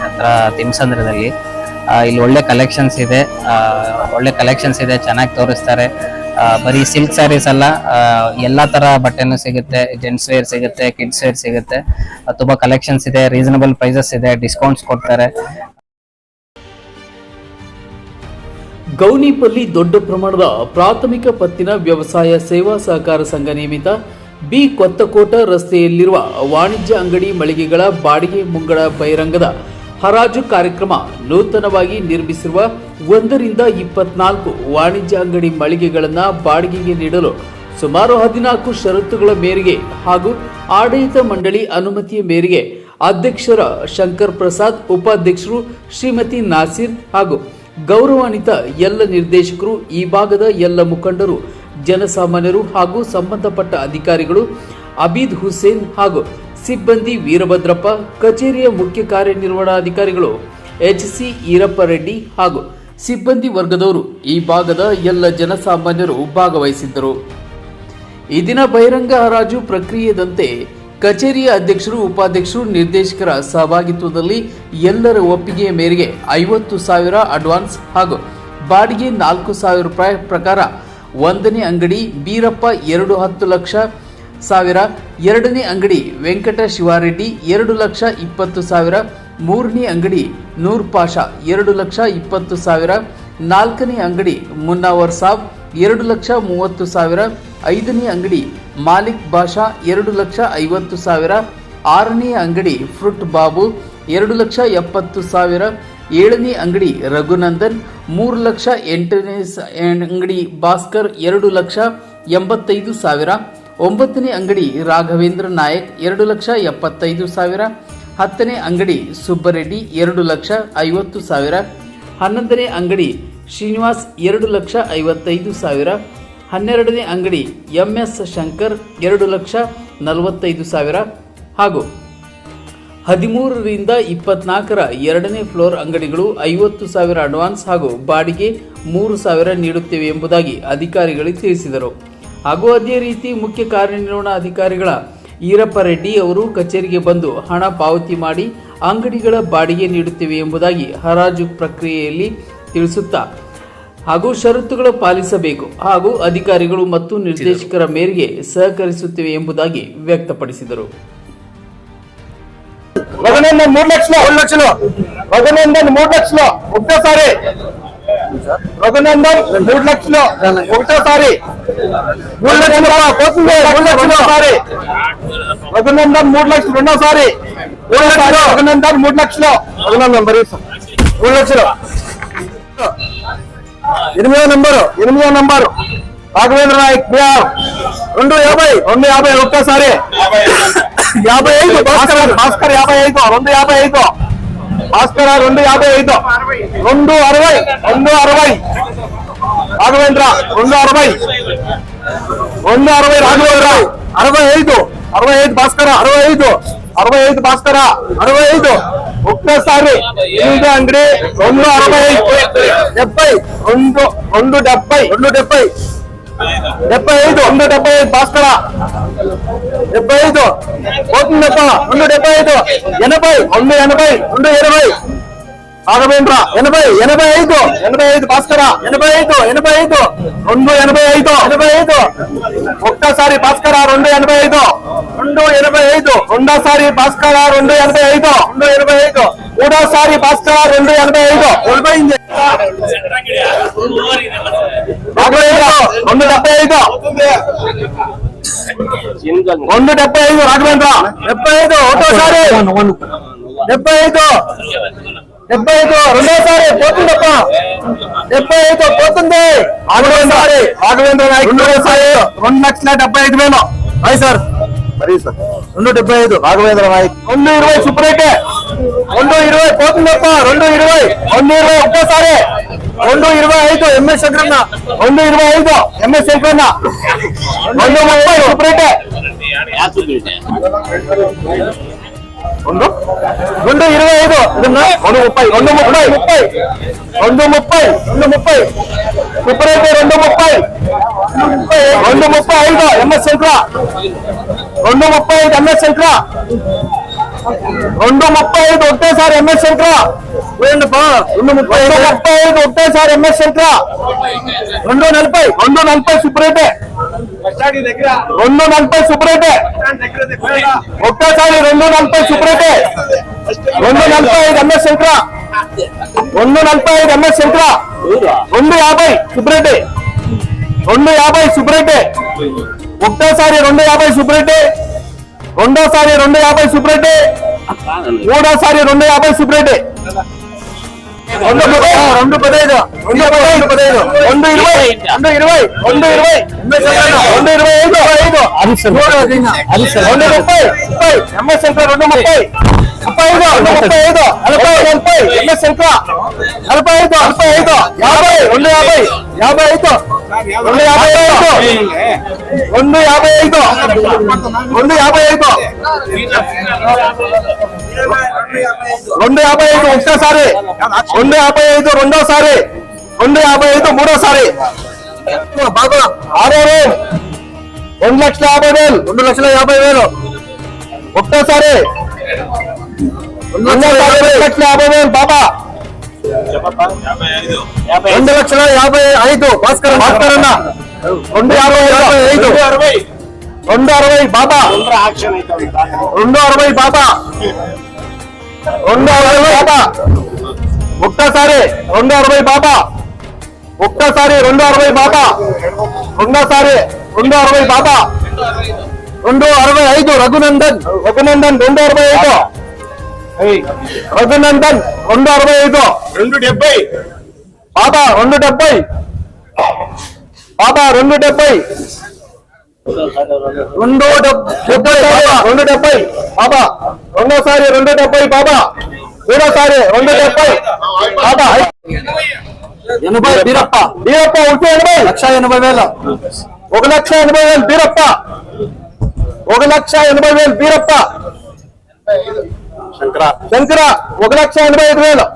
ಹತ್ರ ತಿಮ್ಸಂದ್ರದಲ್ಲಿ. ಇಲ್ಲಿ ಒಳ್ಳೆ ಕಲೆಕ್ಷನ್ಸ್ ಇದೆ. ಒಳ್ಳೆ ಕಲೆಕ್ಷನ್ಸ್ ಇದೆ, ಚೆನ್ನಾಗಿ ತೋರಿಸ್ತಾರೆ. ಬರೀ ಸಿಲ್ಕ್ ಸ್ಯಾರೀಸ್ ಅಲ್ಲ ಎಲ್ಲಾ ತರ ಬಟ್ಟೆನೂ ಸಿಗುತ್ತೆ ಜೆಂಟ್ಸ್ ವೇರ್ ಸಿಗುತ್ತೆ ಕಿಡ್ಸ್ ವೇರ್ ಸಿಗುತ್ತೆ. ತುಂಬಾ ಕಲೆಕ್ಷನ್ಸ್ ಇದೆ ರೀಸನಬಲ್ ಪ್ರೈಸಸ್ ಇದೆ ಡಿಸ್ಕೌಂಟ್ಸ್ ಕೊಡ್ತಾರೆ. ಗೌನಿಪಲ್ಲಿ ದೊಡ್ಡ ಪ್ರಮಾಣದ ಪ್ರಾಥಮಿಕ ಪತ್ತಿನ ವ್ಯವಸಾಯ ಸೇವಾ ಸಹಕಾರ ಸಂಘ ನಿಯಮಿತ ಬಿ ಕೊತ್ತಕೋಟ ರಸ್ತೆಯಲ್ಲಿರುವ ವಾಣಿಜ್ಯ ಅಂಗಡಿ ಮಳಿಗೆಗಳ ಬಾಡಿಗೆ ಮುಂಗಡ ಬಹಿರಂಗದ ಹರಾಜು ಕಾರ್ಯಕ್ರಮ ನೂತನವಾಗಿ ನಿರ್ಮಿಸಿರುವ ಒಂದರಿಂದ ಇಪ್ಪತ್ನಾಲ್ಕು ವಾಣಿಜ್ಯ ಅಂಗಡಿ ಮಳಿಗೆಗಳನ್ನು ಬಾಡಿಗೆಗೆ ನೀಡಲು ಸುಮಾರು ಹದಿನಾಲ್ಕು ಷರತ್ತುಗಳ ಮೇರೆಗೆ ಹಾಗೂ ಆಡಳಿತ ಮಂಡಳಿ ಅನುಮತಿಯ ಮೇರೆಗೆ ಅಧ್ಯಕ್ಷರ ಶಂಕರ್ ಪ್ರಸಾದ್, ಉಪಾಧ್ಯಕ್ಷರು ಶ್ರೀಮತಿ ನಾಸೀರ್ ಹಾಗೂ ಗೌರವಾನ್ವಿತ ಎಲ್ಲ ನಿರ್ದೇಶಕರು, ಈ ಭಾಗದ ಎಲ್ಲ ಮುಖಂಡರು, ಜನಸಾಮಾನ್ಯರು ಹಾಗೂ ಸಂಬಂಧಪಟ್ಟ ಅಧಿಕಾರಿಗಳು ಅಬೀದ್ ಹುಸೇನ್ ಹಾಗೂ ಸಿಬ್ಬಂದಿ ವೀರಭದ್ರಪ್ಪ, ಕಚೇರಿಯ ಮುಖ್ಯ ಕಾರ್ಯನಿರ್ವಹಣಾಧಿಕಾರಿಗಳು ಎಚ್ ಸಿ ಈರಪ್ಪ ರೆಡ್ಡಿ ಹಾಗೂ ಸಿಬ್ಬಂದಿ ವರ್ಗದವರು ಈ ಭಾಗದ ಎಲ್ಲ ಜನಸಾಮಾನ್ಯರು ಭಾಗವಹಿಸಿದ್ದರು. ಈ ದಿನ ಬಹಿರಂಗ ಹರಾಜು ಪ್ರಕ್ರಿಯೆದಂತೆ ಕಚೇರಿಯ ಅಧ್ಯಕ್ಷರು, ಉಪಾಧ್ಯಕ್ಷರು, ನಿರ್ದೇಶಕರ ಸಹಭಾಗಿತ್ವದಲ್ಲಿ ಎಲ್ಲರ ಒಪ್ಪಿಗೆಯ ಮೇರೆಗೆ ಐವತ್ತು ಸಾವಿರ ಅಡ್ವಾನ್ಸ್ ಹಾಗೂ ಬಾಡಿಗೆ ನಾಲ್ಕು ಸಾವಿರ ರೂಪಾಯಿ ಪ್ರಕಾರ ಒಂದನೇ ಅಂಗಡಿ ಬೀರಪ್ಪ ಎರಡು ಹತ್ತು ಲಕ್ಷ ಸಾವಿರ, ಎರಡನೇ ಅಂಗಡಿ ವೆಂಕಟ ಶಿವಾರೆಡ್ಡಿ, ಎರಡು ಲಕ್ಷ ಇಪ್ಪತ್ತು ಸಾವಿರ, ಮೂರನೇ ಅಂಗಡಿ ನೂರ್ ಪಾಷಾ ಎರಡು ಲಕ್ಷ ಇಪ್ಪತ್ತು ಸಾವಿರ, ನಾಲ್ಕನೇ ಅಂಗಡಿ ಮುನ್ನಾವರ್ ಸಾಬ್, ಎರಡು ಲಕ್ಷ ಮೂವತ್ತು ಸಾವಿರ, ಐದನೇ ಅಂಗಡಿ ಮಾಲಿಕ್ ಬಾಷಾ, ಎರಡು ಲಕ್ಷ ಐವತ್ತು ಸಾವಿರ, ಆರನೇ ಅಂಗಡಿ ಫ್ರುಟ್ ಬಾಬು, ಎರಡು ಲಕ್ಷ ಎಪ್ಪತ್ತು ಸಾವಿರ, ಏಳನೇ ಅಂಗಡಿ ರಘುನಂದನ್, ಮೂರು ಲಕ್ಷ ಎಂಟನೇ ಅಂಗಡಿ ಭಾಸ್ಕರ್, ಎರಡು ಲಕ್ಷ ಎಂಬತ್ತೈದು ಸಾವಿರ ಒಂಬತ್ತನೇ ಅಂಗಡಿ ರಾಘವೇಂದ್ರ ನಾಯಕ್ ಎರಡು ಲಕ್ಷ ಎಪ್ಪತ್ತೈದು ಸಾವಿರ. ಹತ್ತನೇ ಅಂಗಡಿ ಸುಬ್ಬರೆಡ್ಡಿ ಎರಡು ಲಕ್ಷ ಐವತ್ತು ಸಾವಿರ. ಹನ್ನೊಂದನೇ ಅಂಗಡಿ ಶ್ರೀನಿವಾಸ್ ಎರಡು ಲಕ್ಷ ಐವತ್ತೈದು ಸಾವಿರ. ಹನ್ನೆರಡನೇ ಅಂಗಡಿ ಎಂ ಎಸ್ ಶಂಕರ್ ಎರಡು ಲಕ್ಷ ನಲವತ್ತೈದು ಸಾವಿರ. ಹಾಗೂ ಹದಿಮೂರರಿಂದ ಇಪ್ಪತ್ನಾಲ್ಕರ ಎರಡನೇ ಫ್ಲೋರ್ ಅಂಗಡಿಗಳು ಐವತ್ತು ಸಾವಿರ ಅಡ್ವಾನ್ಸ್ ಹಾಗೂ ಬಾಡಿಗೆ ಮೂರು ಸಾವಿರ ನೀಡುತ್ತೇವೆ ಎಂಬುದಾಗಿ ಅಧಿಕಾರಿಗಳು ತಿಳಿಸಿದರು. ಹಾಗೂ ಅದೇ ರೀತಿ ಮುಖ್ಯ ಕಾರ್ಯನಿರ್ವಹಣಾಧಿಕಾರಿಗಳ ಈರಪ್ಪ ರೆಡ್ಡಿ ಅವರು ಕಚೇರಿಗೆ ಬಂದು ಹಣ ಪಾವತಿ ಮಾಡಿ ಅಂಗಡಿಗಳ ಬಾಡಿಗೆ ನೀಡುತ್ತೇವೆ ಎಂಬುದಾಗಿ ಹರಾಜು ಪ್ರಕ್ರಿಯೆಯಲ್ಲಿ ತಿಳಿಸುತ್ತಾ ಹಾಗೂ ಷರತ್ತುಗಳು ಪಾಲಿಸಬೇಕು ಹಾಗೂ ಅಧಿಕಾರಿಗಳು ಮತ್ತು ನಿರ್ದೇಶಕರ ಮೇರೆಗೆ ಸಹಕರಿಸುತ್ತೇವೆ ಎಂಬುದಾಗಿ ವ್ಯಕ್ತಪಡಿಸಿದರು రఘునందన్ మూడు లక్షలు మూడు లక్షలు రఘునందన్ మూడు లక్షలు ఒకటోసారి రఘునందన్ మూడు లక్షలు ఒకటోసారి మూడు లక్షలు పోతుంది మూడు లక్షలు ఒకసారి రఘునందన్ మూడు లక్షలు రెండోసారి మూడు లక్షలు రఘునందన్ మూడు లక్షలు మరి మూడు లక్షలు ఎనిమిదో నంబరు ఎనిమిదో నంబరు. రాఘవేంద్ర నాయక్ బిహార్ రెండు యాభై రెండు యాభై ఒక్కసారి. యాభై ఐదు భాస్కర్ భాస్కర్ యాభై ఐదు రెండు యాభై ఐదు. భాస్కర్ రెండు యాభై ఐదు. రెండు అరవై రెండు అరవై. రాఘవేంద్ర రెండు అరవై. రెండు అరవై రాఘవేంద్ర. అరవై ఐదు. అరవై ఐదు భాస్కర అరవై ఐదు. అరవై ఐదు భాస్కర అరవై ఐదు. ఒక్కసారి ఎనిమిది అంగడి రెండు అరవై. డెబ్బై. రెండు రెండు డెబ్బై. రెండు డెబ్బై. డెబ్బై ఐదు. రెండు డెబ్బై ఐదు భాస్కర. డెబ్బై ఐదు. పోతుందప్ప రెండు డెబ్బై ఐదు. ఎనభై. రెండు ఎనభై. రెండు ఇరవై. రాఘవేంద్ర ఎనభై ఎనభై ఐదు ఎనభై ఐదు భాస్కర ఎనభై ఐదు ఎనభై ఐదు రెండు ఎనభై ఐదు ఎనభై ఐదు. ఒక్కసారి భాస్కర రెండు ఎనభై ఐదు. రెండు ఎనభై ఐదు. రెండోసారి భాస్కర రెండు ఎనభై ఐదు. రెండు ఎనభై ఐదు. మూడోసారి భాస్కర రెండు ఎనభై ఐదు. ఎనభైంది రాఘవేంద్ర రెండు డెబ్బై ఐదు. రెండు డెబ్బై ఐదు రాఘవేంద్ర. డెబ్బై ఐదు ఒకటోసారి. డెబ్బై ఐదు. డెబ్బై ఐదు రెండోసారి పోతుందప్ప. డెబ్బై ఐదు పోతుంది. రాఘవేంద్ర రాఘవేంద్ర నాయక్ రెండోసారి రెండు లక్షల డెబ్బై ఐదు వేలు. అయి సార్. మరి సార్. రెండు డెబ్బై ఐదు. రాఘవేంద్ర నాయక్. రెండు ఇరవై సుప్రేటే. రెండు ఇరవై పోతుందప్ప. రెండు ఇరవై. రెండు ఇరవై ఒక్కసారి. రెండు ఇరవై ఐదు ఎంఎస్ శంకరన్న. రెండు ఇరవై ఐదు ఎంఎస్ శంకరన్న. రెండు ముప్పై సుప్రేటే. రెండు. రెండు ఇరవై ఐదు. రెండు ముప్పై. రెండు ముప్పై. ముప్పై రెండు ముప్పై. రెండు ముప్పై. సుప్రైతే రెండు ముప్పై. రెండు ముప్పై ఐదు. ఎంఎస్ శంకర. రెండు ముప్పై ఐదు ఎంఎస్ శంకర. రెండు ముప్పై ఐదు ఒకటేసారి ఎంఎస్ శంకర. రెండు రెండు ముప్పై ఐదు. ముప్పై ఐదు ఒకటేసారి ఎంఎస్ శంకర. రెండు నలభై. రెండు నలభై సుప్రేటే రెండు నలభై సుప్రేటే ఒకేసారి రెండు నలభై సుప్రేటే రెండు నలభై ఐదు ఎంఎస్ శంకర రెండు నలభై ఐదు ఎంఎస్ శంకర రెండు యాభై సుబ్రెడ్డి రెండు యాభై సుబ్రెడ్డి ఒకటోసారి రెండు యాభై సుబ్రెడ్డి రెండోసారి రెండు యాభై సుబ్రెడ్డి మూడోసారి రెండు యాభై సుబ్రెడ్డి రెండు రెండు పదహైదు రెండు పదహైదు పదహైదు రెండు ఇరవై రెండు ఇరవై రెండు ఇరవై. రెండు ఇరవై. ఐదు. ఐదు రెండు ముప్పై ముప్పై. ఎంఎస్ రెండు ముప్పై. ముప్పై ఐదు రెండు ముప్పై ఐదు నలభై నలభై ఎంఎస్ శంకర్ నలభై ఐదు నలభై ఐదు. యాభై రెండు యాభై. యాభై ఐదు. రెండు యాభై ఐదు. రెండు యాభై ఐదు. రెండు యాభై ఐదు. రెండు యాభై ఐదు ఒకటోసారి. రెండు యాభై ఐదు రెండోసారి. రెండు యాభై ఐదు మూడోసారి. బాగా ఆరో రెండు లక్షల యాభై వేలు. రెండు లక్షల యాభై వేలు. ఒకటోసారి. యాభై వేలు బాబా రెండు లక్షల యాభై ఐదు. భాస్కర్ భాస్కర్ అన్న. రెండు యాభై యాభై ఐదు. రెండు అరవై. బాబా రెండు అరవై బాబా రెండు అరవై బాబా ఒక్కసారి రెండు అరవై బాబా ఒక్కసారి రెండు అరవై బాబా రెండోసారి రెండు అరవై బాబా రెండు అరవై ఐదు రఘునందన్. రఘునందన్ రెండు అరవై ఐదు. రఘునందన్ రెండు అరవై ఐదు. రెండు డెబ్బై. బాబా రెండు డెబ్బై. బాబా రెండు డెబ్బై. రెండు డెబ్- డెబ్బై బాబా రెండు డెబ్బై బాబా రెండోసారి రెండు డెబ్బై బాబా మూడోసారి రెండు డెబ్బై బాబా ఎనభై బీరప్ప. బీరప్ప ఉంటే ఎనభై. లక్ష ఎనభై వేల. ఒక లక్ష ఎనభై వేలు బీరప్ప. ఒక లక్ష ఎనభై వేలు బీరప్ప. శంకర. శంకర ఒక లక్ష ఎనభై ఐదు వేలు.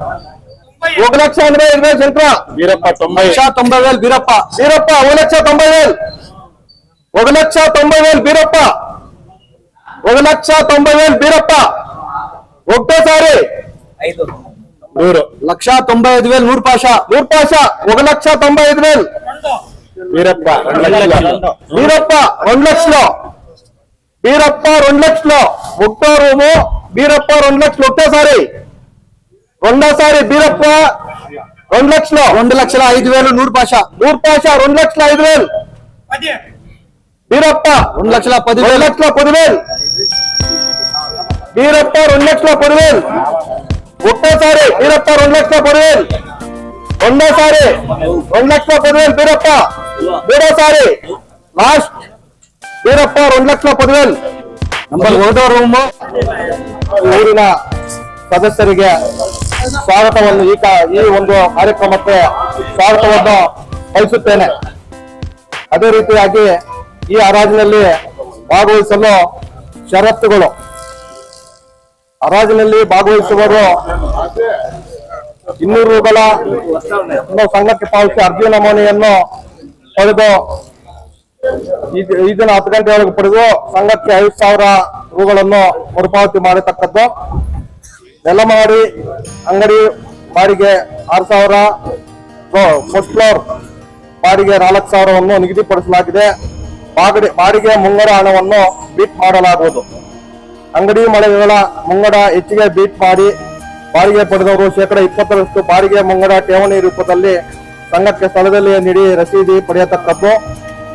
ఒక లక్ష ఎనభై ఐదు వేలు శంకర. వీరప్ప తొంభై లక్ష తొంభై వేలు బీరప్ప బీరప్ప ఒక లక్ష తొంభై వేలు. ఒక లక్ష తొంభై వేలు బీరప్ప ఒక లక్ష తొంభై వేలు బీరప్ప ఒకటోసారి నూరు. లక్ష తొంభై ఐదు వేలు నూరు పాష. నూరు పాష ఒక లక్ష తొంభై ఐదు వేలు. వీరప్ప బీరప్ప రెండు లక్షలు. బీరప్ప రెండు లక్షలు. ఒకటో రూము బీరప్ప రెండు లక్షలు ఒకటేసారి రెండోసారి బీరప్ప రెండు లక్షలు. రెండు లక్షల ఐదు వేలు నూరు పాష. నూరు పాష రెండు లక్షల ఐదు వేలు. బీరప్ప రెండు లక్షల పది లక్షల పదివేలు బీరప్ప రెండు లక్షల పదివేలు ఒకటోసారి బీరప్ప రెండు లక్షల పదివేలు రెండోసారి రెండు లక్షల పదివేలు బీరప్ప. మూడోసారి లాస్ట్ బీరప్ప రెండు లక్షల పదివేలు నంబర్ ఒకటో రూము. ಊರಿನ ಸದಸ್ಯರಿಗೆ ಸ್ವಾಗತವನ್ನು ಈ ಈ ಒಂದು ಕಾರ್ಯಕ್ರಮಕ್ಕೆ ಸ್ವಾಗತವನ್ನು ಬಯಸುತ್ತೇನೆ ಅದೇ ರೀತಿಯಾಗಿ ಈ ಹರಾಜಿನಲ್ಲಿ ಭಾಗವಹಿಸಲು ಷರತ್ತುಗಳು. ಹರಾಜಿನಲ್ಲಿ ಭಾಗವಹಿಸುವವರು ಇನ್ನೂರು ಒಂದು ಸಂಘಕ್ಕೆ ಪಾವತಿಸಿ ಅರ್ಜಿ ನಮೂನೆಯನ್ನು ಪಡೆದು ಈ ದಿನ ಹತ್ತು ಗಂಟೆಯೊಳಗೆ ಪಡೆದು ಸಂಘಕ್ಕೆ ಐದು ಸಾವಿರ ರೂಗಳನ್ನು ಮರುಪಾವತಿ ಮಾಡತಕ್ಕದ್ದು ನೆಲಮಾಡಿ ಅಂಗಡಿ ಬಾಡಿಗೆ ಆರು ಸಾವಿರ ಫಸ್ಟ್ ಫ್ಲೋರ್ ಬಾಡಿಗೆ ನಾಲ್ಕು ಸಾವಿರವನ್ನು ನಿಗದಿಪಡಿಸಲಾಗಿದೆ. ಬಾಗಡಿ, ಬಾಡಿಗೆ ಮುಂಗಡ ಹಣವನ್ನು ಬೀಟ್ ಮಾಡಲಾಗುವುದು. ಅಂಗಡಿ ಮಳಿಗೆಗಳ ಮುಂಗಡ ಹೆಚ್ಚಿಗೆ ಬೀಟ್ ಮಾಡಿ, ಬಾಡಿಗೆ ಪಡೆದವರು ಶೇಕಡ ಇಪ್ಪತ್ತರಷ್ಟು ಬಾಡಿಗೆ ಮುಂಗಡ ಠೇವಣಿ ರೂಪದಲ್ಲಿ ಸಂಘಕ್ಕೆ ಸ್ಥಳದಲ್ಲಿ ನೀಡಿ ರಸೀದಿ ಪಡೆಯತಕ್ಕದ್ದು.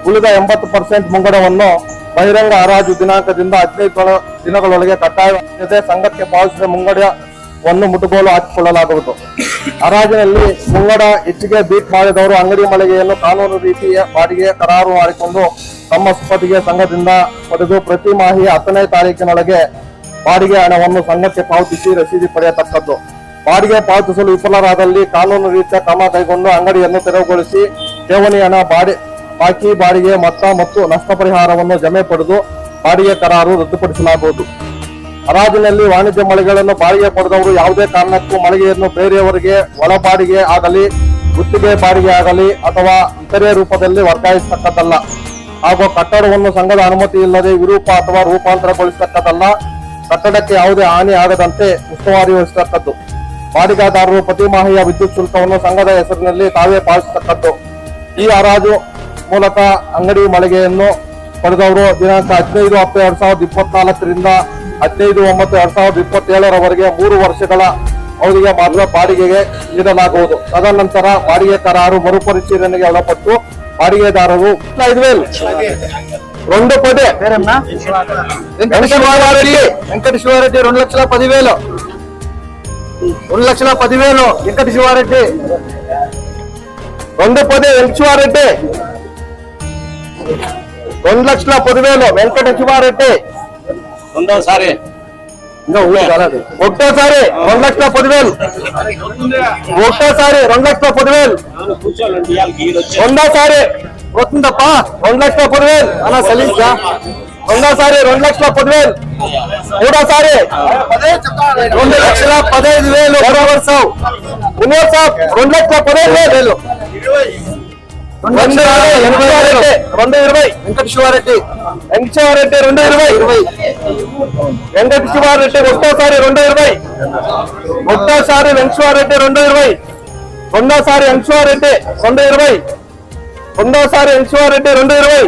ಉಳಿದ ಎಂಬತ್ತು ಪರ್ಸೆಂಟ್ ಮುಂಗಡವನ್ನು ಬಹಿರಂಗ ಹರಾಜು ದಿನಾಂಕದಿಂದ ಹದಿನೈದು ದಿನಗಳೊಳಗೆ ಕಡ್ಡಾಯ ಸಂಘಕ್ಕೆ ಪಾವತಿಸಿದ ಮುಂಗಡವನ್ನು ಮುಟ್ಟುಗೋಲು ಹಾಕಿಕೊಳ್ಳಲಾಗುವುದು. ಹರಾಜಿನಲ್ಲಿ ಮುಂಗಡ ಹೆಚ್ಚಿಗೆ ಬೀಟ್ ಮಾಡಿದವರು ಅಂಗಡಿ ಮಳಿಗೆಯನ್ನು ಕಾನೂನು ರೀತಿಯ ಬಾಡಿಗೆ ಕರಾರು ಮಾಡಿಕೊಂಡು ತಮ್ಮ ಸುಪತಿಗೆ ಸಂಘದಿಂದ ಪಡೆದು ಪ್ರತಿ ಮಾಹಿ ಹತ್ತನೇ ತಾರೀಕಿನೊಳಗೆ ಬಾಡಿಗೆ ಹಣವನ್ನು ಸಂಘಕ್ಕೆ ಪಾವತಿಸಿ ರಸೀದಿ ಪಡೆಯತಕ್ಕದ್ದು. ಬಾಡಿಗೆ ಪಾವತಿಸಲು ವಿಫಲರಾದಲ್ಲಿ ಕಾನೂನು ರೀತಿಯ ಕ್ರಮ ಕೈಗೊಂಡು ಅಂಗಡಿಯನ್ನು ತೆರವುಗೊಳಿಸಿ ಠೇವಣಿ ಹಣ ಬಾಡಿ ಬಾಕಿ ಬಾಡಿಗೆ ಮೊತ್ತ ಮತ್ತು ನಷ್ಟ ಪರಿಹಾರವನ್ನು ಜಮೆ ಪಡೆದು ಬಾಡಿಗೆ ಕರಾರು ರದ್ದುಪಡಿಸಲಾಗುವುದು. ಹರಾಜಿನಲ್ಲಿ ವಾಣಿಜ್ಯ ಮಳಿಗೆಗಳನ್ನು ಬಾಡಿಗೆ ಪಡೆದವರು ಯಾವುದೇ ಕಾರಣಕ್ಕೂ ಮಳಿಗೆಯನ್ನು ಬೇರೆಯವರಿಗೆ ಒಳ ಬಾಡಿಗೆ ಆಗಲಿ, ಗುತ್ತಿಗೆ ಬಾಡಿಗೆ ಆಗಲಿ ಅಥವಾ ಇತರೆ ರೂಪದಲ್ಲಿ ವರ್ಗಾಯಿಸತಕ್ಕದ್ದಲ್ಲ. ಹಾಗೂ ಕಟ್ಟಡವನ್ನು ಸಂಘದ ಅನುಮತಿ ಇಲ್ಲದೆ ವಿರೂಪ ಅಥವಾ ರೂಪಾಂತರಗೊಳಿಸತಕ್ಕದ್ದಲ್ಲ. ಕಟ್ಟಡಕ್ಕೆ ಯಾವುದೇ ಹಾನಿ ಆಗದಂತೆ ಉಸ್ತುವಾರಿ ವಹಿಸತಕ್ಕದ್ದು. ಬಾಡಿಗೆದಾರರು ಪ್ರತಿ ಮಾಹಿಯ ವಿದ್ಯುತ್ ಶುಲ್ಕವನ್ನು ಸಂಘದ ಹೆಸರಿನಲ್ಲಿ ತಾವೇ ಪಾಲಿಸತಕ್ಕದ್ದು ಈ ಹರಾಜು ಮೂಲಕ ಅಂಗಡಿ ಮಳಿಗೆಯನ್ನು ಪಡೆದವರು ದಿನಾಂಕ ಹದಿನೈದು ಹತ್ತು ಎರಡ್ ಸಾವಿರದ ಇಪ್ಪತ್ನಾಲ್ಕರಿಂದ ಹದಿನೈದು ಒಂಬತ್ತು ಎರಡ್ ಸಾವಿರದ ಇಪ್ಪತ್ತೇಳರವರೆಗೆ ಮೂರು ವರ್ಷಗಳ ಅವಧಿಗೆ ಮಾತ್ರ ಬಾಡಿಗೆಗೆ ನೀಡಲಾಗುವುದು ತದನಂತರ ಬಾಡಿಗೆ ಕರಾರು ಮರುಪರಿಶೀಲನೆಗೆ ಒಳಪಟ್ಟು ಬಾಡಿಗೆದಾರರು ಐದು ವೇಲು రెండు కోటి వెంకటేశ్వరారెడ్డి వెంకటేశ్వరారెడ్డి రెండు లక్షల పదివేలు రెండు లక్షల పదివేలు వెంకట శివారెడ్డి రెండు పది వెంకటేశ్వరారెడ్డి రెండు లక్షల పదివేలు వెంకట శివారెడ్డి రెండోసారి. ఒకటోసారి రెండు లక్షల పదివేలు. ఒకటోసారి రెండు లక్షల పదివేలు. రెండోసారి వస్తుందప్ప రెండు లక్షల పదివేలు. అలా సలీసా రెండోసారి రెండు లక్షల పదివేలు. మూడోసారి రెండు లక్షల పదహైదు వేలు. మూడో సాబ్ రెండు లక్షల పదహైదు వేలు. రెండు వెంకటేశ్వరరెడ్డి రెండు ఇరవై. వెంకట శివారెడ్డి వెంకటేశ్వరరెడ్డి రెండు ఇరవై. ఇరవై. వెంకట శివారెడ్డి ఒకటోసారి రెండు ఇరవై. ఒకటోసారి వెంకటేశ్వరరెడ్డి రెండు ఇరవై. రెండోసారి వెంకటేశ్వరరెడ్డి రెండు ఇరవై. రెండోసారి వెంకటేశ్వరరెడ్డి రెండు ఇరవై.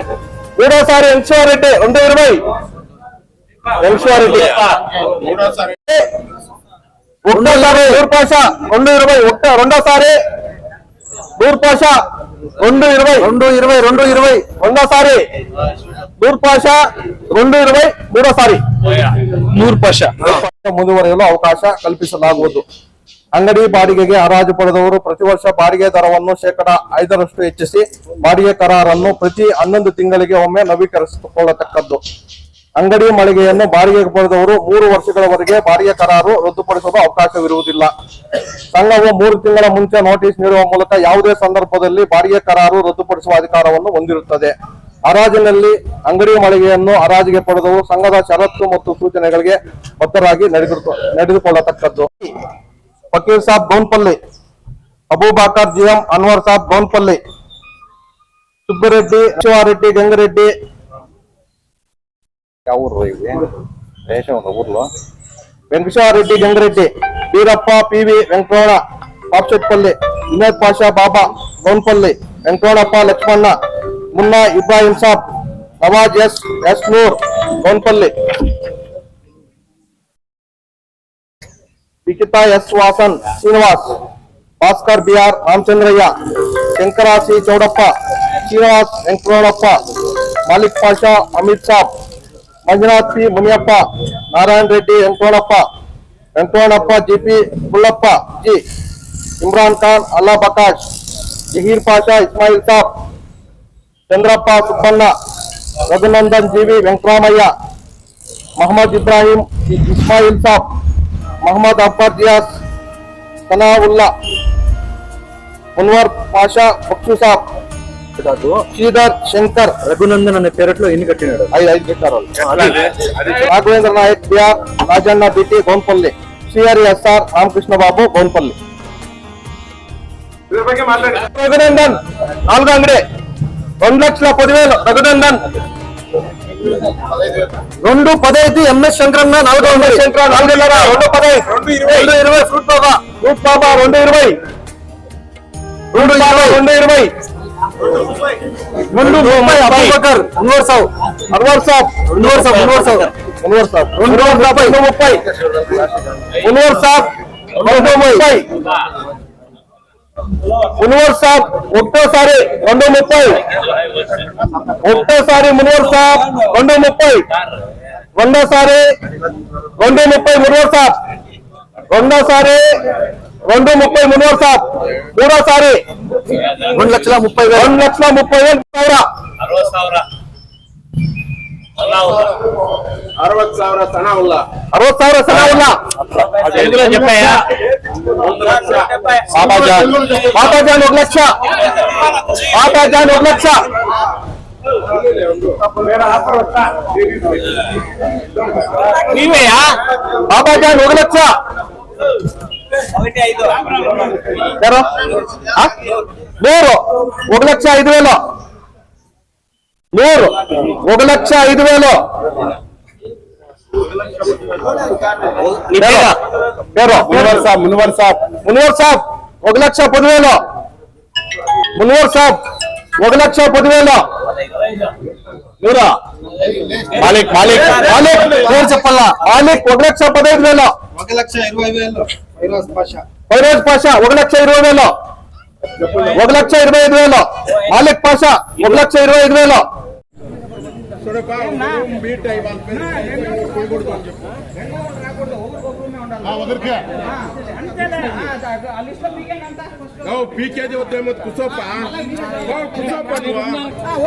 మూడోసారి వెంకటేశ్వరరెడ్డి రెండు ఇరవై. వెంకటేశ్వరరెడ్డి. మూడోసారి ఒకటోసారి నూర్పాష రెండు ఇరవై. ఒకట రెండోసారి నూర్పాష రెండు ఇరవై రెండు ఇరవై రెండు ఇరవై రెండోసారి నూర్పాష రెండు ఇరవై మూడోసారి నూర్పష ಮುಂದುವರಿಯಲು ಅವಕಾಶ ಕಲ್ಪಿಸಲಾಗುವುದು ಅಂಗಡಿ ಬಾಡಿಗೆಗೆ ಹರಾಜು ಪಡೆದವರು ಪ್ರತಿ ವರ್ಷ ಬಾಡಿಗೆ ದರವನ್ನು ಶೇಕಡ ಐದರಷ್ಟು ಹೆಚ್ಚಿಸಿ ಬಾಡಿಗೆ ಕರಾರನ್ನು ಪ್ರತಿ ಹನ್ನೊಂದು ತಿಂಗಳಿಗೆ ಒಮ್ಮೆ ನವೀಕರಿಸಿಕೊಳ್ಳತಕ್ಕದ್ದು ಅಂಗಡಿ ಮಳಿಗೆಯನ್ನು ಬಾಡಿಗೆಗೆ ಪಡೆದವರು ಮೂರು ವರ್ಷಗಳವರೆಗೆ ಬಾಡಿಗೆ ಕರಾರು ರದ್ದುಪಡಿಸಲು ಅವಕಾಶವಿರುವುದಿಲ್ಲ. ಸಂಘವು ಮೂರು ತಿಂಗಳ ಮುಂಚೆ ನೋಟಿಸ್ ನೀಡುವ ಮೂಲಕ ಯಾವುದೇ ಸಂದರ್ಭದಲ್ಲಿ ಬಾಡಿಗೆ ಕರಾರು ರದ್ದುಪಡಿಸುವ ಅಧಿಕಾರವನ್ನು ಹೊಂದಿರುತ್ತದೆ. ಹರಾಜಿನಲ್ಲಿ ಅಂಗಡಿ ಮಳಿಗೆಯನ್ನು ಹರಾಜಿಗೆ ಪಡೆದವರು ಸಂಘದ ಷರತ್ತು ಮತ್ತು ಸೂಚನೆಗಳಿಗೆ ಬದ್ಧರಾಗಿ ನಡೆದು ನಡೆದುಕೊಳ್ಳತಕ್ಕದ್ದು. ಫಕೀರ್ ಸಾಬ್ ಬೌನ್ಪಲ್ಲಿ ಅಬೂಬಾಕರ್ ಜಿಎಂ ಅನ್ವರ್ ಸಾಬ್ ಬೌನ್ಪಲ್ಲಿ ಸುಬ್ಬರೆಡ್ಡಿ, ಶಿವಾರೆಡ್ಡಿ, ಗಂಗರೆಡ್ಡಿ वेंकटेश्वरि गंगरे वीरप पीवी वेंकटरमण पापचेपल विनोद पाषा बाबा गौनपल वेंकटरमणप लक्ष्मण मुन्ना इब्राहीम साहब नवाज़ यूर गौनपल विकिता S Vasan Srinivas Bhaskar B R Ramachandrayya Shankar Chowdappa Srinivas Venkataramanappa Malik Pasha Amit Sahab Manjunath C Muniyappa Narayan Reddy वेंकटोणप वेंकटोणप जीपी पुलप जी इम्रा खा अल्लाह प्रकाश जहीर पाषा इस्माइल साफ़ चंद्रप सुपन्न रघुनंदन जीवी वेंकटरामय्य मोहम्मद इब्राहीम इस्माइल साफ़ महम्मद अब्बर जिया सनाउल्ला मुनवर पाषा बक्सू साफ़ సాబ్ శ్రీధర్ శంకర్ రఘునందన్ అనే పేరట్లో ఎన్ని కట్టినాడు. ఐదు ఐదు పెట్టారు Raghavendra Nayak BR Rajanna BT Gonpalli Srihari SR Ramakrishna Babu Gonpalli Raghunandan నాలుగు అంగడి. రెండు లక్షల పదివేలు రఘునందన్. రెండు పదైదు ఎంఎస్ శంకరన్న నాలుగు ఎంఎస్ శంకర నాలుగున్నర రెండు పదైదు. రెండు ఇరవై. ఫ్రూట్ బాబా. ఫ్రూట్ బాబా రెండు ఇరవై. రెండు బాబా రెండు ఇరవై. రెండు ముప్పై అబూబకర్ అన్వర్ సాబ్ అన్వర్ సాబ్ అన్వర్ సాబ్ అన్వర్ సాబ్ అన్వర్ సాబ్ రెండు వందల రెండు ముప్పై అన్వర్ సాబ్ రెండు ముప్పై మున్వర్ సాబ్ ఒకటోసారి రెండు ముప్పై ఒకటోసారి మున్వర్ సాబ్ రెండు ముప్పై రెండోసారి రెండు ముప్పై మున్వర్ సాబ్ రెండోసారి రెండు ముప్పై మూడవ సార్. మూడోసారి. రెండు లక్షల ముప్పై వేలు. రెండు లక్షల ముప్పై వేలు అరవత్ సావిర. సనా ఉల్లా అరవత్ సావిర సనా ఉల్లా చెప్పయ్యా పాపాజాన్ పాపాజాన్ ఒక లక్ష. పాపాజాన్ ఒక లక్ష. నీవేయా బాబాజాన్ ఒక లక్ష. నూరు. ఒక లక్ష ఐదు వేలు. నూరు. ఒక లక్ష ఐదు వేలు. మున్వర్ సాబ్ మున్వర్ సాబ్. మున్వర్ సాబ్. ఒక లక్ష పదివేలు. మున్వర్ సాబ్. ఒక లక్ష పదివేలు. నూరా? మాలిక్ మాలిక్. మాలిక్. పేరు చెప్పాలా? మాలిక్ ఒక లక్ష పదహైదు వేలు. ఒక లక్ష ఇరవై వేలు. ఫైరోజ్ పాషా. ఒక లక్ష ఇరవై వేలు. ఒక లక్ష ఇరవై ఐదు వేలు. మాలిక్ పాషా ఒక లక్ష ఇరవై ఐదు వేలు. పీకేది వద్దేమో కుసోప్ప? ఓ కుసోప్ప నువ్వు?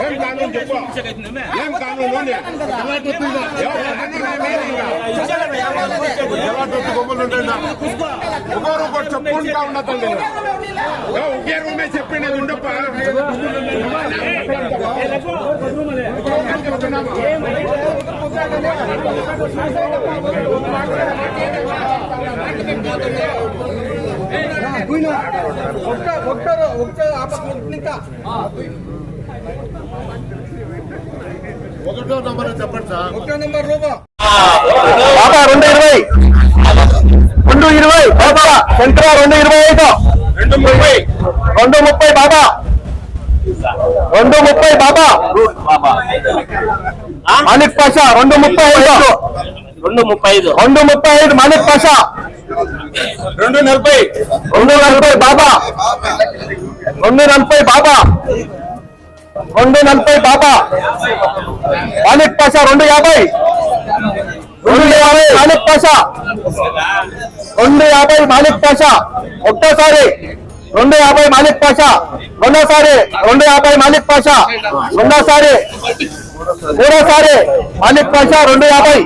ఏం చెప్పు. ఏం కానూన్ ఒకరు ఒకటి చెప్పుకుంటా ఉండదండి ఒకే రూమే చెప్పినది ఉండప్ప? ఒకటో నంబర్ చెప్పండి సార్. ఒకటో నంబర్ రూపా బాబా రెండు ఇరవై. రెండు ఇరవై బాబా. శంకర రెండు ఇరవై ఐదు. రెండు ముప్పై. రెండు ముప్పై బాబా. రెండు ముప్పై బాబా. మాలిక్ పాషా రెండు ముప్పై ఐదు. రెండు ముప్పై ఐదు. రెండు ముప్పై ఐదు మాలిక్ పాషా. రెండు నలభై. రెండు నలభై బాబా. రెండు నలభై బాబా. రెండు నలభై బాబా. మాలిక్ పాషా రెండు యాభై. రెండు యాభై మాలిక్ పాషా. రెండు యాభై మాలిక్ పాషా. ఒక్కసారి రెండు యాభై మాలిక్ పాషా. రెండోసారి రెండు యాభై మాలిక్ పాషా. రెండోసారి మూడోసారి మాలిక్ పాషా రెండు యాభై.